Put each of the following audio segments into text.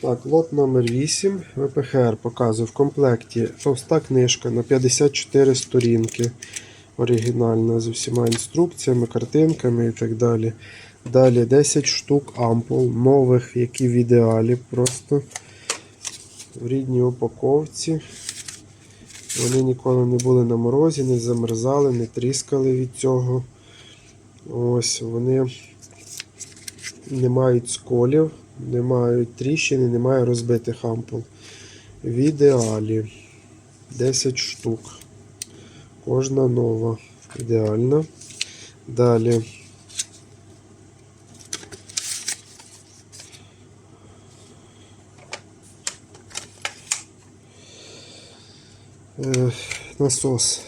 Так, лот номер 8 ВПХР показує в комплекті товста книжка на 54 сторінки. Оригінальна з усіма інструкціями, картинками і так далі. Далі 10 штук ампул, нових, які в ідеалі просто в рідній упаковці. Вони ніколи не були на морозі, не замерзали, не тріскали від цього. Ось вони не мають сколів, не мають тріщини, немає розбитих ампул. В ідеалі 10 штук. Кожна нова. Ідеальна. Далі. Е, насос.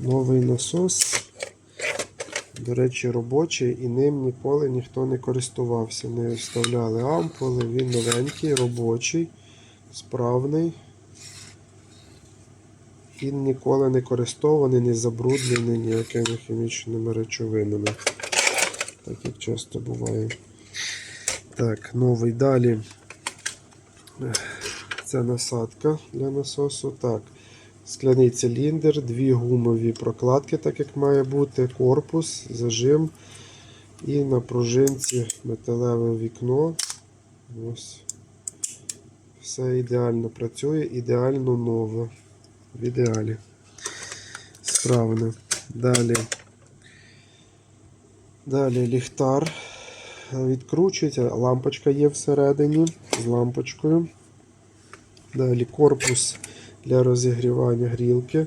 Новий насос. До речі, робочий і ним ніколи ніхто не користувався. Не вставляли ампули, він новенький, робочий, справний. Він ніколи не користований, не забруднений ніякими хімічними речовинами. Так як часто буває. Так, новий далі. Це насадка для насосу. Так. Скляний циліндр, дві гумові прокладки, так як має бути, корпус, зажим і на пружинці металеве вікно. Ось. Все ідеально працює, ідеально нове. В ідеалі. Справне. Далі. Далі ліхтар. Відкручується, лампочка є всередині з лампочкою. Далі корпус для розігрівання грілки.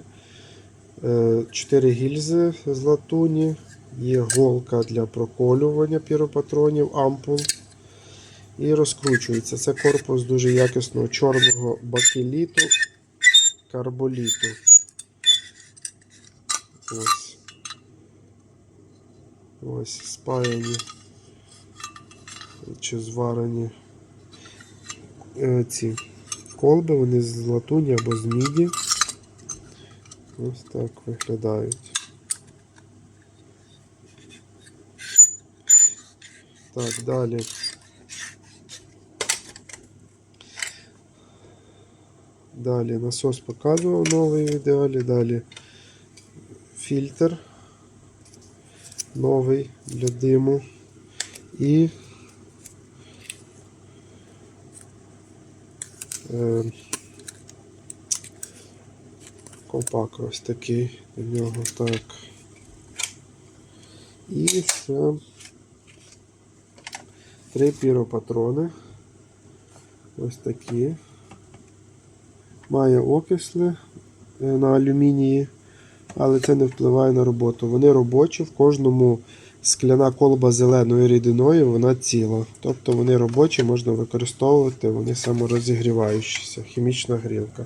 4 гільзи з латуні. Є голка для проколювання піропатронів, ампул. І розкручується. Це корпус дуже якісного чорного бакеліту, карболіту. Ось. Ось спаяні чи зварені е, ці колби, вони з латуні або з міді. Ось так виглядають. Так, далі. Далі насос показував новий в ідеалі. Далі фільтр новий для диму. І Ковпак ось такий до нього так. І ще три піропатрони. Ось такі. Має окисли е, на алюмінії, але це не впливає на роботу. Вони робочі, в кожному скляна колба зеленою рідиною, вона ціла. Тобто вони робочі, можна використовувати, вони саморозігріваючіся. Хімічна грілка.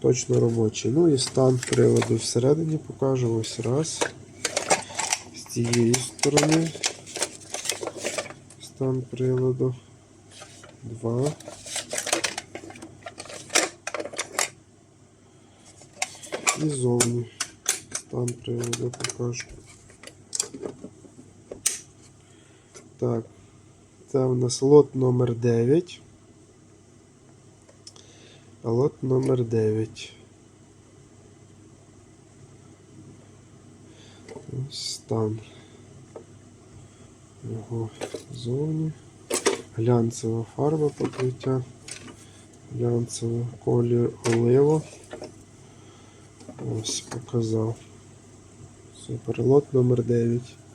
Точно робочий. Ну і стан приладу всередині покажу. Ось раз. З цієї сторони. Стан приладу. Два. І зовні. Стан приладу покажу. Так. Це у нас лот номер 9. А лот номер 9. Ось стан. Його зовні. Глянцева фарба покриття. Глянцева колір олива. Ось показав. Супер. Номер 9.